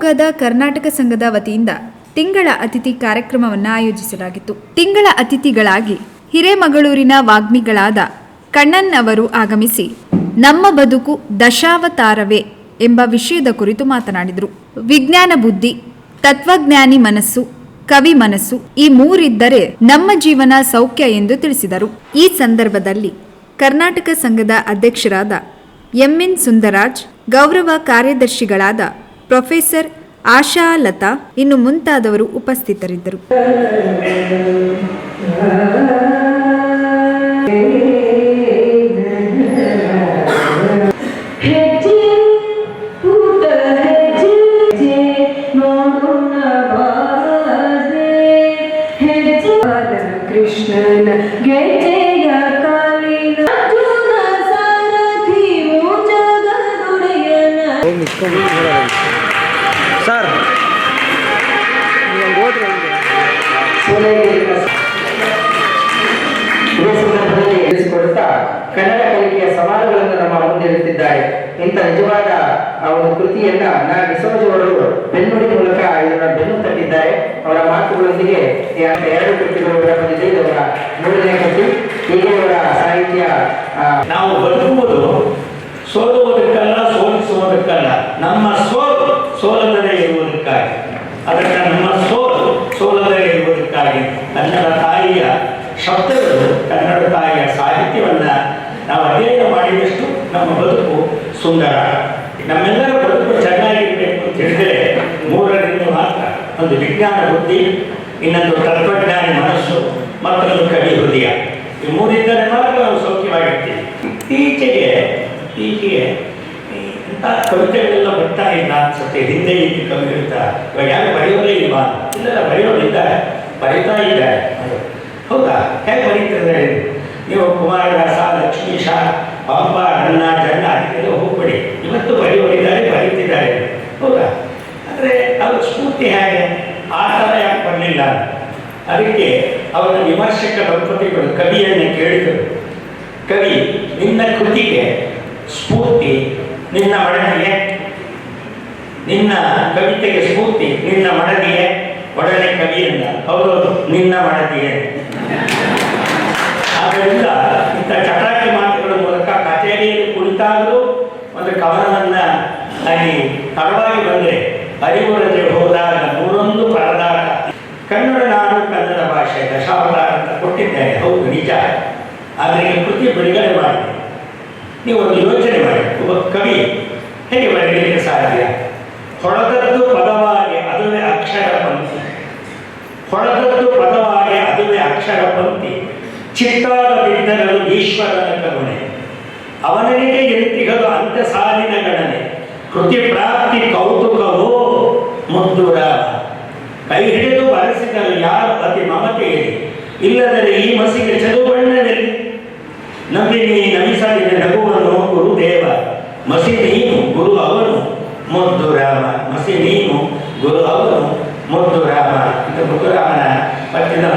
ಶಿವಮೊಗ್ಗದ ಕರ್ನಾಟಕ ಸಂಘದ ವತಿಯಿಂದ ತಿಂಗಳ ಅತಿಥಿ ಕಾರ್ಯಕ್ರಮವನ್ನು ಆಯೋಜಿಸಲಾಗಿತ್ತು. ತಿಂಗಳ ಅತಿಥಿಗಳಾಗಿ ಹಿರೇಮಗಳೂರಿನ ವಾಗ್ಮಿಗಳಾದ ಕಣ್ಣನ್ ಅವರು ಆಗಮಿಸಿ, ನಮ್ಮ ಬದುಕು ದಶಾವತಾರವೇ ಎಂಬ ವಿಷಯದ ಕುರಿತು ಮಾತನಾಡಿದರು. ವಿಜ್ಞಾನ ಬುದ್ಧಿ, ತತ್ವಜ್ಞಾನಿ ಮನಸ್ಸು, ಕವಿ ಮನಸ್ಸು ಈ ಮೂರಿದ್ದರೆ ನಮ್ಮ ಜೀವನ ಸೌಖ್ಯ ಎಂದು ತಿಳಿಸಿದರು. ಈ ಸಂದರ್ಭದಲ್ಲಿ ಕರ್ನಾಟಕ ಸಂಘದ ಅಧ್ಯಕ್ಷರಾದ ಎಂಎನ್ ಸುಂದರಾಜ್, ಗೌರವ ಕಾರ್ಯದರ್ಶಿಗಳಾದ ಪ್ರೊಫೆಸರ್ ಆಶಾ ಲತಾ ಇನ್ನು ಮುಂತಾದವರು ಉಪಸ್ಥಿತರಿದ್ದರು. ಕೃಷ್ಣನ ಗೆಜ್ಜೆಯ ಸರ್ ನೀವು ತಿಳಿಸಿಕೊಡುತ್ತಾ ಕನ್ನಡ ಕಲಿಕೆಯ ಸವಾಲುಗಳನ್ನು ನಮ್ಮ ಮುಂದೆ ಇಡುತ್ತಿದ್ದಾರೆ ಇಂಥ ನಿಜವಾದ ಆ ಒಂದು ಕೃತಿಯನ್ನ ನಾ ಡಿಸೋಜ್ ಅವರು ಬೆನ್ನುಡಿ ಮೂಲಕ ಇದರ ಬೆನ್ನು ತಟ್ಟಿದ್ದಾರೆ. ಅವರ ಮಾತುಗಳೊಂದಿಗೆ ಎರಡು ಕೃತಿಗಳು ಬಂದಿದೆ. ಇದರ ಅವರ ಮೂರನೇ ಕೃತಿ. ಹೀಗೆ ಅವರ ಸಾಹಿತ್ಯ ನಾವು ಬದುಕುವುದು ಸೋಲುವುದಕ್ಕಲ್ಲ ಇರುವುದಕ್ಕಾಗಿ ಕನ್ನಡ ತಾಯಿಯ ಶಬ್ದಗಳು ಕನ್ನಡ ತಾಯಿಯ ಸಾಹಿತ್ಯವನ್ನ ನಾವು ಅಧ್ಯಯನ ಮಾಡಿದಷ್ಟು ನಮ್ಮ ಬದುಕು ಸುಂದರ. ನಮ್ಮೆಲ್ಲರ ಬದುಕು ಚೆನ್ನಾಗಿರಬೇಕು ಅಂತ ಹೇಳಿದರೆ ಮೂರರಿಂದ ಮಾತ್ರ. ಒಂದು ವಿಜ್ಞಾನ ಬುದ್ಧಿ, ಇನ್ನೊಂದು ತತ್ವಜ್ಞಾನಿ ಮನಸ್ಸು, ಮತ್ತೊಂದು ಕವಿ ಹೃದಯ. ಈ ಮೂರಿಂದಲೇ ಮಾತ್ರ ನಾವು ಸೌಖ್ಯವಾಗಿರ್ತೀವಿ. ಇತ್ತೀಚೆಗೆ ಇತ್ತೀಚೆಗೆ ಈ ಇಂಥ ಕವಿತೆಗಳೆಲ್ಲ ಬರ್ತಾ ಇಲ್ಲ ಅನ್ಸುತ್ತೆ. ಹಿಂದೆ ಇದ್ದು ಕವಿಗಳಿಂದ ಇವಾಗ ಯಾರು ಬರೆಯೋದೇ ಇಲ್ವಾ ಇಲ್ಲ ಬರೆಯೋರಿದ್ದಾರೆ ಬರೀತಾ ಇದ್ದಾರೆ ಹೌದಾ? ಹೇಗೆ ಬರೀತಾರೆ ನೀವು ಕುಮಾರದಾಸ ಲಕ್ಷ್ಮೀಶ ಪಂಪ ಅಣ್ಣ ಜನ್ನ ಅದಕ್ಕೆಲ್ಲ ಹೋಗ್ಬೇಡಿ. ಇವತ್ತು ಬರೆಯೋರಿದ್ದಾರೆ, ಬರೀತಿದ್ದಾರೆ. ಹೌದಾ? ಅಂದರೆ ಅದು ಸ್ಫೂರ್ತಿ ಹೇಗೆ? ಆ ಥರ ಯಾಕೆ ಬರಲಿಲ್ಲ? ಅದಕ್ಕೆ ಅವರ ವಿಮರ್ಶಕ ದಂಪತಿಗಳು ಕವಿಯನ್ನು ಕೇಳಿದರು. ಕವಿ, ನಿನ್ನ ಕೃತಿಗೆ ಸ್ಫೂರ್ತಿ, ನಿನ್ನ ಮಡದಿಗೆ? ನಿನ್ನ ಕವಿತೆಗೆ ಸ್ಫೂರ್ತಿ, ನಿನ್ನ ಮಡದಿಗೆ? ಒಡನೆ ಅಂತ ಅವರು ನಿನ್ನ ಮಡದಿಗೆ ಆದ್ದರಿಂದ ಇಂಥ ಚಟಾಕಿ ಮಾತುಗಳ ಮೂಲಕ ಕಚೇರಿಯಲ್ಲಿ ಕುಳಿತಾದರೂ ಒಂದು ಕವನವನ್ನು ಅಲ್ಲಿ ತಡವಾಗಿ ಬಂದರೆ ಅರಿವು ಹೋದಾಗ ನೂರೊಂದು ಪರದಾಟ. ಕನ್ನಡ ನಾನು ಕನ್ನಡ ಭಾಷೆ ದಶಾವತಾರ ಅಂತ ಕೊಟ್ಟಿದ್ದೇನೆ. ಹೌದು, ನಿಜ. ಆದರೆ ಈ ಕೃತಿ ಬಿಡುಗಡೆ ಮಾಡಿ ನೀವು ಒಂದು ಯೋಚನೆ ಮಾಡಿ. ಒಬ್ಬ ಕವಿ ಹೇಗೆ ಬರೆಯಲಿಕ್ಕೆ ಸಾಧ್ಯ? ಹೊಡೆದದ್ದು ಪಂಕ್ತಿ ಹೊಡೆದದ್ದು ಪದವಾಗಿ ಅದುವೇ ಅಕ್ಷರ ಪಂಕ್ತಿ. ಚಿತ್ತಾದ ಬಿದ್ದರಲು ಈಶ್ವರನ ಕರುಣೆ. ಅವನಿಗೆ ಎಂತಿಗಲು ಅಂತ್ಯ ಸಾಲಿನ ಗಣನೆ. ಕೃತಿ ಪ್ರಾಪ್ತಿ ಕೌತುಕವೋ ಮುದ್ದುರ. ಕೈ ಹಿಡಿದು ಬರೆಸಿದರು ಯಾರು ಅತಿ ಮಮತೆಯಲ್ಲಿ ಇಲ್ಲದರೆ ಈ ಮಸಿಗೆ ಚದುಬಣ್ಣದಲ್ಲಿ ನಂಬಿನಿ ನಮಿಸಲಿದೆ ನಗುವನು ಗುರುದೇವ. ಮಸಿ ನೀನು ಗುರು ಅವನು ಮುದ್ದು ರಾಮ ಮಸಿ ನೀನು ಗುರು ಅವನು முத்துராமன். இந்த முத்துராமனை பற்றி இந்த